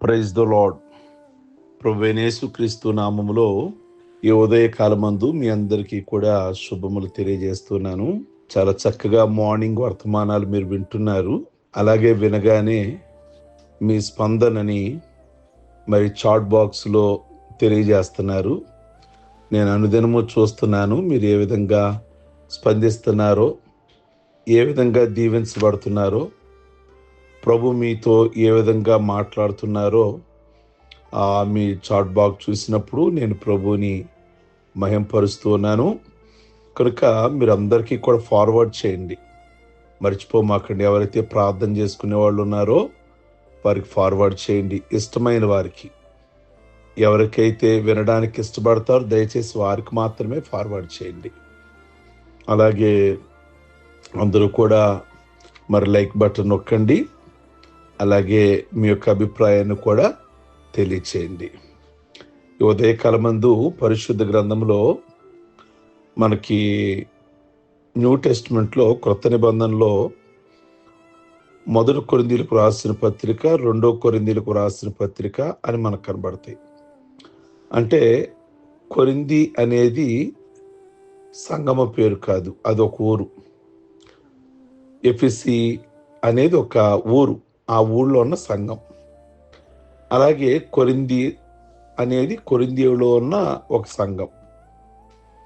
Praise the lord ప్రవేణేసు క్రీస్తు నామములో ఈ ఉదయకాలమందు మీ అందరికీ కూడా శుభములు తెలియజేస్తున్నాను. చాలా చక్కగా మార్నింగ్ వర్తమానాలు మీరు వింటున్నారు. అలాగే వినగానే మీ స్పందనని మరి చాట్ బాక్స్లో తెలియజేస్తున్నారు. నేను అనుదినము చూస్తున్నాను మీరు ఏ విధంగా స్పందిస్తున్నారో ఏ విధంగా దీవించబడుతున్నారో ప్రభు మీతో ఏ విధంగా మాట్లాడుతున్నారో ఆ మీ చాట్ బాక్స్ చూసినప్పుడు నేను ప్రభుని మహింపరుస్తూ ఉన్నాను. కనుక మీరు అందరికీ కూడా ఫార్వర్డ్ చేయండి. మర్చిపోమాకండి. ఎవరైతే ప్రార్థన చేసుకునే వాళ్ళు ఉన్నారో వారికి ఫార్వర్డ్ చేయండి. ఇష్టమైన వారికి. ఎవరికైతే వినడానికి ఇష్టపడతారో దయచేసి వారికి మాత్రమే ఫార్వర్డ్ చేయండి. అలాగే అందరూ కూడా మరి లైక్ బటన్ నొక్కండి. అలాగే మీ యొక్క అభిప్రాయాన్ని కూడా తెలియచేయండి. ఈ ఉదయకాలమందు పరిశుద్ధ గ్రంథంలో మనకి న్యూ టెస్ట్మెంట్లో క్రొత్త నిబంధనలో మొదటి కొరిందీలకు రాసిన పత్రిక రెండో కొరిందీలకు రాసిన పత్రిక అని మనకు కనబడతాయి. అంటే కొరింది అనేది సంగమ పేరు కాదు అది ఒక ఊరు. ఎఫిసి అనేది ఒక ఊరు. ఆ ఊళ్ళో ఉన్న సంఘం. అలాగే కొరింది అనేది కొరిందీలో ఉన్న ఒక సంఘం.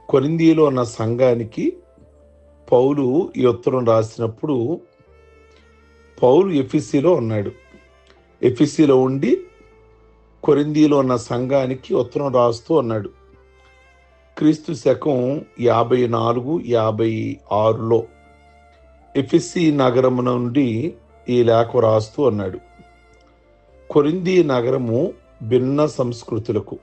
కొరిందీలో ఉన్న సంఘానికి పౌలు ఈ ఉత్తరం రాసినప్పుడు పౌలు ఎఫ్ఎస్సిలో ఉన్నాడు. ఎఫ్ఎస్సిలో ఉండి కొరిందీలో ఉన్న సంఘానికి ఉత్తరం రాస్తూ ఉన్నాడు. క్రీస్తు శకం యాభై నాలుగు యాభై ఆరులో ఎఫ్ఎస్సి నగరం నుండి ఈ లేఖ రాస్తూ అన్నాడు. కొరింది నగరము భిన్న సంస్కృతులకు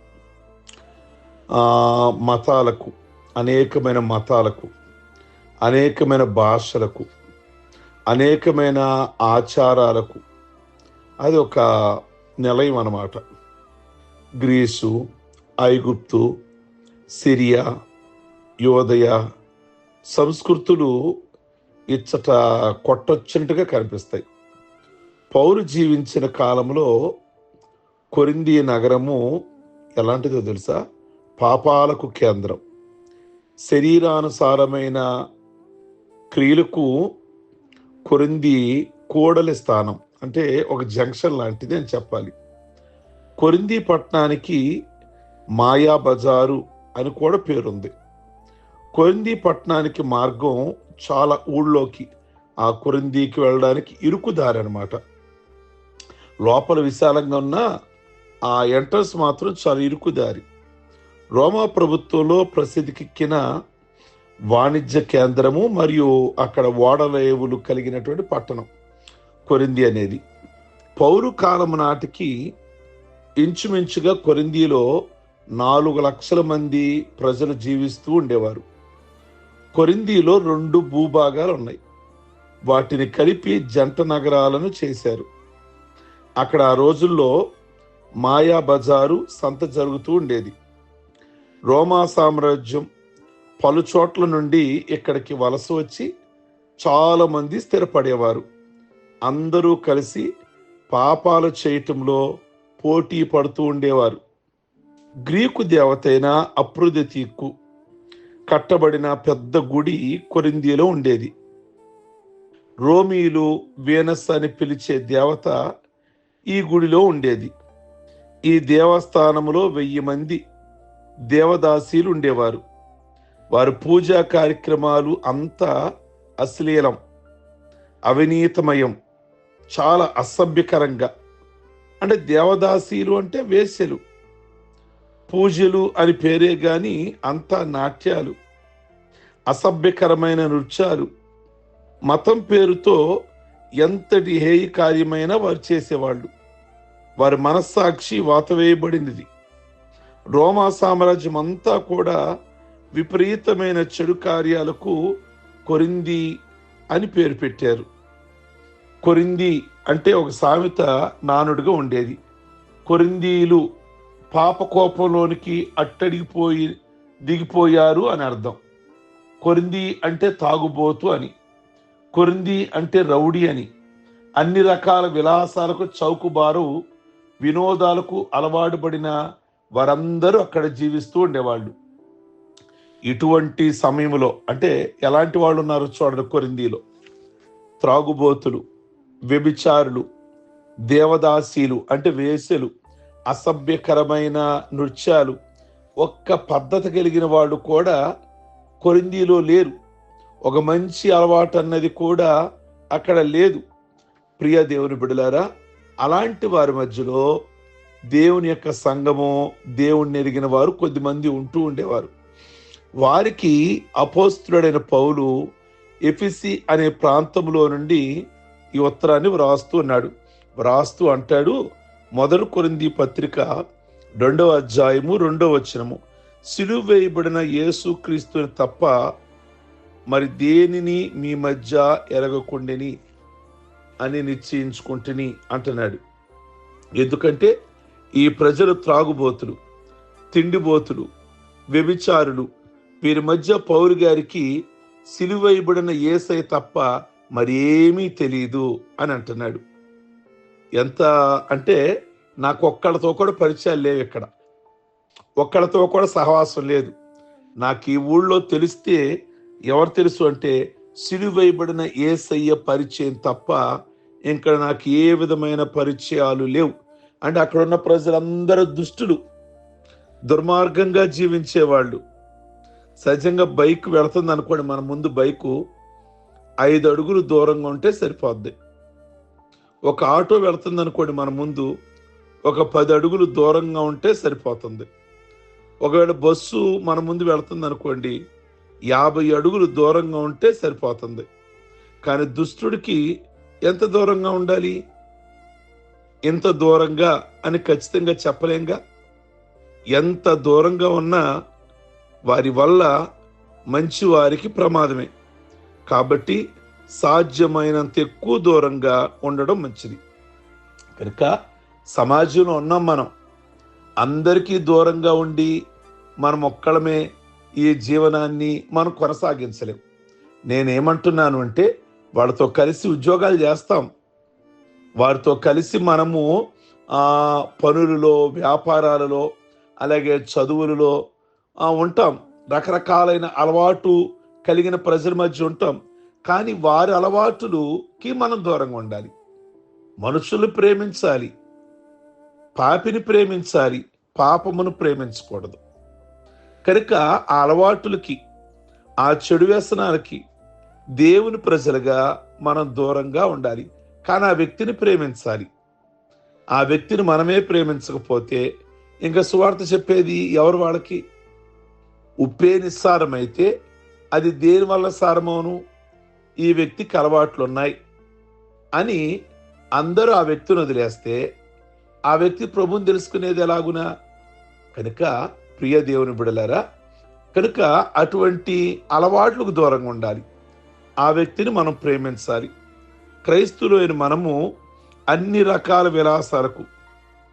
మతాలకు అనేకమైన మతాలకు అనేకమైన భాషలకు అనేకమైన ఆచారాలకు అది ఒక నిలయం అన్నమాట. గ్రీసు ఐగుప్తు సిరియా యోదయ సంస్కృతులు ఇచ్చట కొట్టొచ్చినట్టుగా కనిపిస్తాయి. పౌరు జీవించిన కాలంలో కొరింది నగరము ఎలాంటిదో తెలుసా? పాపాలకు కేంద్రం. శరీరానుసారమైన క్రియలకు కొరింది కూడలి స్థానం. అంటే ఒక జంక్షన్ లాంటిది అని చెప్పాలి. కొరింది పట్టణానికి మాయా బజారు అని కూడా పేరుంది. కొరింది పట్టణానికి మార్గం చాలా ఊళ్ళోకి ఆ కురిందీకి వెళ్ళడానికి ఇరుకు దారి అనమాట లోపల విశాలంగా ఉన్న ఆ ఎంట్రన్స్ మాత్రం చాలా ఇరుకుదారి. రోమా ప్రభుత్వంలో ప్రసిద్ధికెక్కిన వాణిజ్య కేంద్రము మరియు అక్కడ ఓడలేవులు కలిగినటువంటి పట్టణం కొరింది అనేది. పౌరు కాలం నాటికి ఇంచుమించుగా కొరిందీలో నాలుగు లక్షల మంది ప్రజలు జీవిస్తూ ఉండేవారు. కొరిందీలో రెండు భూభాగాలు ఉన్నాయి. వాటిని కలిపి జంట నగరాలను చేశారు. అక్కడ ఆ రోజుల్లో మాయా బజారు సంత జరుగుతూ ఉండేది. రోమా సామ్రాజ్యం పలు చోట్ల నుండి ఇక్కడికి వలస వచ్చి చాలామంది స్థిరపడేవారు. అందరూ కలిసి పాపాలు చేయటంలో పోటీ పడుతూ ఉండేవారు. గ్రీకు దేవతైన అప్రుదతీకు కట్టబడిన పెద్ద గుడి కొరిందీలో ఉండేది. రోమీలు వీనస్ అని పిలిచే దేవత ఈ గుడిలో ఉండేది. ఈ దేవస్థానములో వెయ్యి మంది దేవదాసీలు ఉండేవారు. వారి పూజా కార్యక్రమాలు అంతా అశ్లీలం అవినీతమయం చాలా అసభ్యకరంగా. అంటే దేవదాసీలు అంటే వేశ్యలు. పూజలు అని పేరే గాని అంతా నాట్యాలు అసభ్యకరమైన నృత్యాలు. మతం పేరుతో ఎంతటి హేయ కార్యమైనా వారు చేసేవాళ్ళు. వారి మనస్సాక్షి వాతవేయబడినది రోమా సామ్రాజ్యం అంతా కూడా విపరీతమైన చెడు కార్యాలకు కొరింది అని పేరు పెట్టారు. కొరింది అంటే ఒక సామెత నానుడిగా ఉండేది. కొరిందీలు పాపకోపంలోనికి అట్టడిగిపోయి దిగిపోయారు అని అర్థం. కొరింది అంటే తాగుబోతు అని కొరింది అంటే రౌడీ అని. అన్ని రకాల విలాసాలకు చౌకబారు వినోదాలకు అలవాటు పడిన వారందరూ అక్కడ జీవిస్తూ ఉండేవాళ్ళు. ఇటువంటి సమయంలో అంటే ఎలాంటి వాళ్ళు ఉన్నారు చూడండి కొరిందీలో. త్రాగుబోతులు వ్యభిచారులు దేవదాసీలు అంటే వేసెలు అసభ్యకరమైన నృత్యాలు. ఒక్క పద్ధతి కలిగిన వాళ్ళు కూడా కొరిందీలో లేరు. ఒక మంచి అలవాటు అన్నది కూడా అక్కడ లేదు. ప్రియ దేవుని బిడలారా అలాంటి వారి మధ్యలో దేవుని యొక్క సంఘము దేవుణ్ణి ఎరిగిన వారు కొద్దిమంది ఉంటూ ఉండేవారు. వారికి అపోస్తుడైన పౌలు ఎఫిసి అనే ప్రాంతంలో నుండి ఈ ఉత్తరాన్ని వ్రాస్తూ ఉన్నాడు. వ్రాస్తూ అంటాడు మొదటి కొరింది పత్రిక రెండవ అధ్యాయము రెండవ వచనము. సిలువ వేయబడిన యేసు క్రీస్తుని తప్ప మరి దేనిని మీ మధ్య ఎరగకుండెని అని నిశ్చయించుకుంటుని అంటున్నాడు. ఎందుకంటే ఈ ప్రజలు త్రాగుబోతులు తిండిబోతులు వ్యభిచారులు. వీరి మధ్య పౌరు గారికి సిలువైబడిన ఏసై తప్ప మరేమీ తెలియదు అని అంటున్నాడు. ఎంత అంటే నాకు ఒక్కళ్ళతో కూడా పరిచయాలు లేవు ఇక్కడ. ఒక్కళ్ళతో కూడా సహవాసం లేదు. నాకు ఈ ఊళ్ళో తెలిస్తే ఎవరు తెలుసు అంటే సిలువైబడిన ఏసయ్య పరిచయం తప్ప ఇంకా నాకు ఏ విధమైన పరిచయాలు లేవు. అంటే అక్కడ ఉన్న ప్రజలందరూ దుష్టులు. దుర్మార్గంగా జీవించేవాళ్ళు. సహజంగా బైక్ వెళుతుంది అనుకోండి మన ముందు బైకు ఐదు అడుగులు దూరంగా ఉంటే సరిపోద్ది. ఒక ఆటో వెళుతుంది అనుకోండి మన ముందు ఒక పది అడుగులు దూరంగా ఉంటే సరిపోతుంది. ఒకవేళ బస్సు మన ముందు వెళుతుంది అనుకోండి యాభై అడుగులు దూరంగా ఉంటే సరిపోతుంది. కానీ దుష్టుడికి ఎంత దూరంగా ఉండాలి? ఎంత దూరంగా అని ఖచ్చితంగా చెప్పలేంగా? ఎంత దూరంగా ఉన్నా వారి వల్ల మంచి వారికి ప్రమాదమే. కాబట్టి సాధ్యమైనంత ఎక్కువ దూరంగా ఉండడం మంచిది. కనుక సమాజంలో ఉన్నాం మనం. అందరికీ దూరంగా ఉండి మనం ఒక్కడమే ఈ జీవనాన్ని మనం కొనసాగించలేం. నేనేమంటున్నాను అంటే వాళ్ళతో కలిసి ఉద్యోగాలు చేస్తాం. వారితో కలిసి మనము పనులలో వ్యాపారాలలో అలాగే చదువులలో ఉంటాం. రకరకాలైన అలవాటు కలిగిన ప్రజల మధ్య ఉంటాం. కానీ వారి అలవాటులుకి మనం దూరంగా ఉండాలి. మనుషులు ప్రేమించాలి. పాపిని ప్రేమించాలి. పాపమును ప్రేమించకూడదు. కనుక ఆ అలవాటులకి ఆ చెడు వ్యసనాలకి దేవుని ప్రజలుగా మనం దూరంగా ఉండాలి. కానీ ఆ వ్యక్తిని ప్రేమించాలి. ఆ వ్యక్తిని మనమే ప్రేమించకపోతే ఇంకా సువార్త చెప్పేది ఎవరు వాళ్ళకి? ఉప్పే నిస్సారమైతే అది దేని వల్ల సారమవును ఈ వ్యక్తికి అలవాట్లు ఉన్నాయి అని అందరూ ఆ వ్యక్తిని వదిలేస్తే ఆ వ్యక్తి ప్రభుని తెలుసుకునేది ఎలాగునా? కనుక ప్రియ దేవుని బిడలారా కనుక అటువంటి అలవాట్లకు దూరంగా ఉండాలి. ఆ వ్యక్తిని మనం ప్రేమించాలి. క్రైస్తులైన మనము అన్ని రకాల విలాసాలకు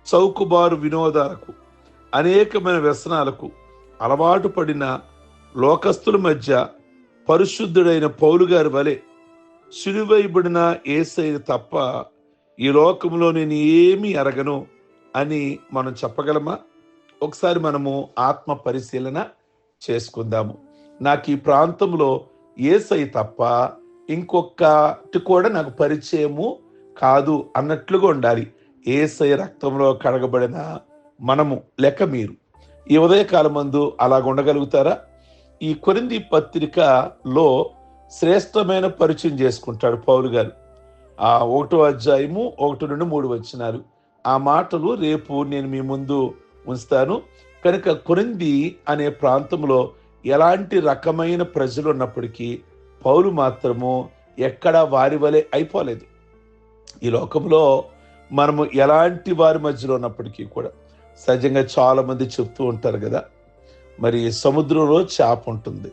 చౌకబారు వినోదాలకు అనేకమైన వ్యసనాలకు అలవాటు పడిన లోకస్తుల మధ్య పరిశుద్ధుడైన పౌలు గారి వలె సులువైబడిన ఏసైన తప్ప ఈ లోకంలో నేను ఏమీ అరగను అని మనం చెప్పగలమా? ఒకసారి మనము ఆత్మ పరిశీలన చేసుకుందాము. నాకు ఈ ప్రాంతంలో ఏసై తప్ప ఇంకొకటి కూడా నాకు పరిచయము కాదు అన్నట్లుగా ఉండాలి. ఏసై రక్తంలో కడగబడిన మనము లెక్క మీరు. ఈ ఉదయకాలం మందు అలాగ ఉండగలుగుతారా ఈ కొరింది పత్రికలో శ్రేష్టమైన పరిచయం చేసుకుంటాడు పౌలు గారు. ఆ ఒకటో అధ్యాయము ఒకటి నుండి మూడు వచ్చినారు ఆ మాటలు రేపు నేను మీ ముందు ఉంచుతాను. కనుక కొరింది అనే ప్రాంతంలో ఎలాంటి రకమైన ప్రజలు ఉన్నప్పటికీ పౌలు మాత్రము ఎక్కడా వారి వలె అయిపోలేదు. ఈ లోకంలో మనము ఎలాంటి వారి మధ్యలో ఉన్నప్పటికీ కూడా సహజంగా చాలామంది చెప్తూ ఉంటారు కదా మరి సముద్రంలో చేప ఉంటుంది.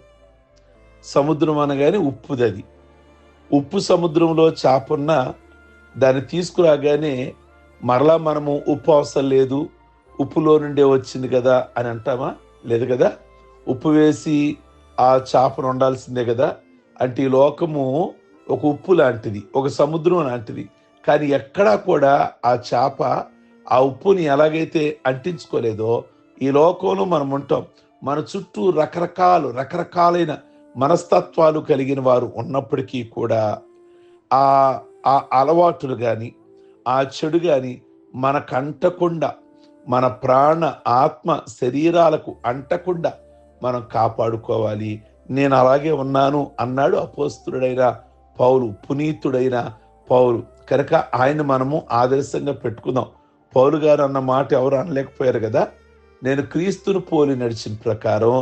సముద్రం అనగానే ఉప్పుది అది. ఉప్పు సముద్రంలో చేప ఉన్నా దాన్ని తీసుకురాగానే మరలా మనము ఉప్పు అవసరం లేదు ఉప్పులో నుండే వచ్చింది కదా అని అంటామా? లేదు కదా? ఉప్పు వేసి ఆ చేపను ఉండాల్సిందే కదా? అంటే ఈ లోకము ఒక ఉప్పు లాంటిది ఒక సముద్రం లాంటిది. కానీ ఎక్కడా కూడా ఆ చేప ఆ ఉప్పుని ఎలాగైతే అంటించుకోలేదో ఈ లోకంలో మనం ఉంటాం. మన చుట్టూ రకరకాలు రకరకాలైన మనస్తత్వాలు కలిగిన వారు ఉన్నప్పటికీ కూడా ఆ ఆ అలవాటులు కానీ ఆ చెడు కానీ మన కంటకుండా మన ప్రాణ ఆత్మ శరీరాలకు అంటకుండా మనం కాపాడుకోవాలి. నేను అలాగే ఉన్నాను అన్నాడు అపోస్తుడైన పౌలు పునీతుడైన పౌలు. కనుక ఆయన మనము ఆదర్శంగా పెట్టుకుందాం. పౌలు గారు అన్న మాట ఎవరు అనలేకపోయారు కదా? నేను క్రీస్తును పోలి నడిచిన ప్రకారం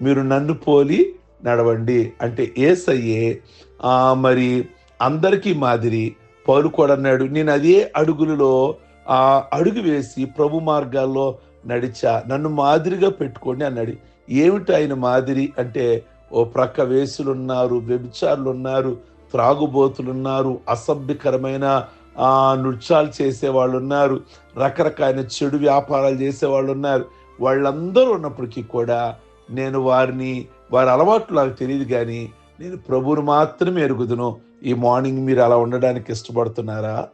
మీరు నన్ను పోలి నడవండి. అంటే ఏసయ్యే ఆ, మరి అందరికీ మాదిరి పౌలు కూడా అన్నాడు నేను అదే అడుగులలో ఆ అడుగు వేసి ప్రభు మార్గాల్లో నడిచా నన్ను మాదిరిగా పెట్టుకోండి అన్నాడు. ఏమిటి ఆయన మాదిరి? అంటే ఓ ప్రక్క వేసులు ఉన్నారు వ్యభిచారులు ఉన్నారు త్రాగుబోతులు ఉన్నారు అసభ్యకరమైన నృత్యాలు చేసేవాళ్ళు ఉన్నారు రకరకాల చెడు వ్యాపారాలు చేసేవాళ్ళు ఉన్నారు వాళ్ళందరూ ఉన్నప్పటికీ కూడా నేను వారిని వారి అలవాట్లు నాకు తెలియదు కానీ నేను ప్రభువును మాత్రమే ఎరుగుదును. ఈ మార్నింగ్ మీరు అలా ఉండడానికి ఇష్టపడుతున్నారా?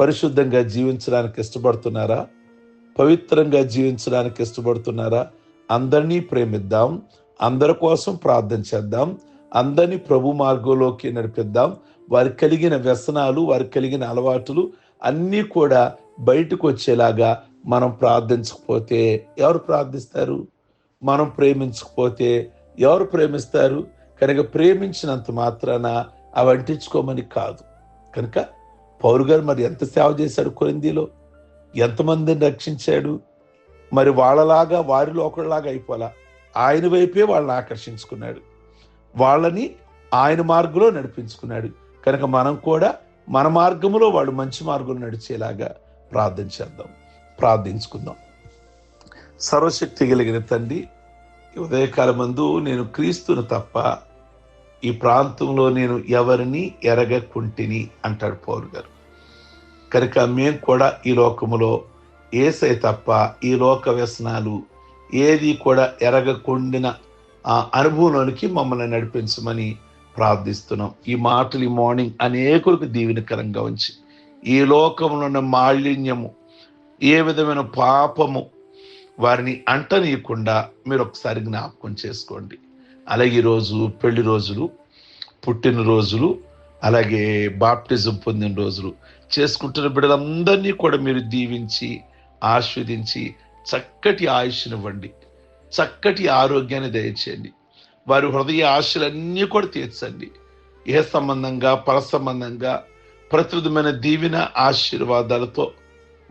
పరిశుద్ధంగా జీవించడానికి ఇష్టపడుతున్నారా? పవిత్రంగా జీవించడానికి ఇష్టపడుతున్నారా? అందరినీ ప్రేమిద్దాం. అందరి కోసం ప్రార్థన చేద్దాం. అందరినీ ప్రభు మార్గంలోకి నడిపిద్దాం. వారికి కలిగిన వ్యసనాలు వారికి కలిగిన అలవాటులు అన్నీ కూడా బయటకు వచ్చేలాగా మనం ప్రార్థించకపోతే ఎవరు ప్రార్థిస్తారు? మనం ప్రేమించకపోతే ఎవరు ప్రేమిస్తారు? కనుక ప్రేమించినంత మాత్రాన అవి అంటించుకోమని కాదు. కనుక పౌరు గారు మరి ఎంత సేవ చేశాడు కొరిందీలో? ఎంతమందిని రక్షించాడు? మరి వాళ్ళలాగా వారిలో ఒకళ్ళలాగా అయిపోలా ఆయన వైపే వాళ్ళని ఆకర్షించుకున్నాడు. వాళ్ళని ఆయన మార్గంలో నడిపించుకున్నాడు. కనుక మనం కూడా మన మార్గంలో వాళ్ళు మంచి మార్గంలో నడిచేలాగా ప్రార్థన చేద్దాం. ప్రార్థించుకుందాం. సర్వశక్తి కలిగిన తండ్రి ఉదయకాలమందు నేను క్రీస్తును తప్ప ఈ ప్రాంతంలో నేను ఎవరిని ఎరగకుంటిని అంటాడు పౌరు గారు. కనుక మేము కూడా ఈ లోకములో ఏసై తప్ప ఈ లోక వ్యసనాలు ఏది కూడా ఎరగకుండిన ఆ అనుభవంలోనికి మమ్మల్ని నడిపించమని ప్రార్థిస్తున్నాం. ఈ మాటలు ఈ మార్నింగ్ అనేకులకు దీవెనకరంగా ఉంచి ఈ లోకంలో ఉన్న మాలిన్యము ఏ విధమైన పాపము వారిని అంటనీయకుండా మీరు ఒకసారి జ్ఞాపకం చేసుకోండి. అలాగే ఈరోజు పెళ్ళి రోజులు పుట్టినరోజులు అలాగే బాప్టిజం పొందిన రోజులు చేసుకుంటున్న బిడ్డలందరినీ కూడా మీరు దీవించి ఆస్వాదించి చక్కటి ఆయుష్నివ్వండి. చక్కటి ఆరోగ్యాన్ని దయచేయండి. వారి హృదయ ఆశలన్నీ కూడా తీర్చండి. ఏ సంబంధంగా పర సంబంధంగా ప్రతివిధమైన దీవిన ఆశీర్వాదాలతో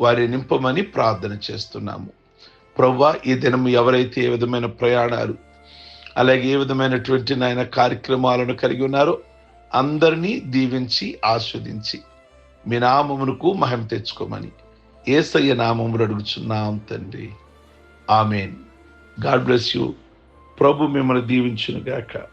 వారి నింపమని ప్రార్థన చేస్తున్నాము. ప్రవ్వా ఈ దినం ఎవరైతే ఏ విధమైన ప్రయాణాలు అలాగే ఏ విధమైనటువంటి నాయన కార్యక్రమాలను కలిగి ఉన్నారో అందరినీ దీవించి ఆస్వాదించి మీ నామమునకు మహిమ తెచ్చుకోమని ఏసయ్య నామములు అడుగుచున్నాం తండ్రి. ఆమెన్. God bless you. ప్రభు మిమ్మల్ని దీవించును గాక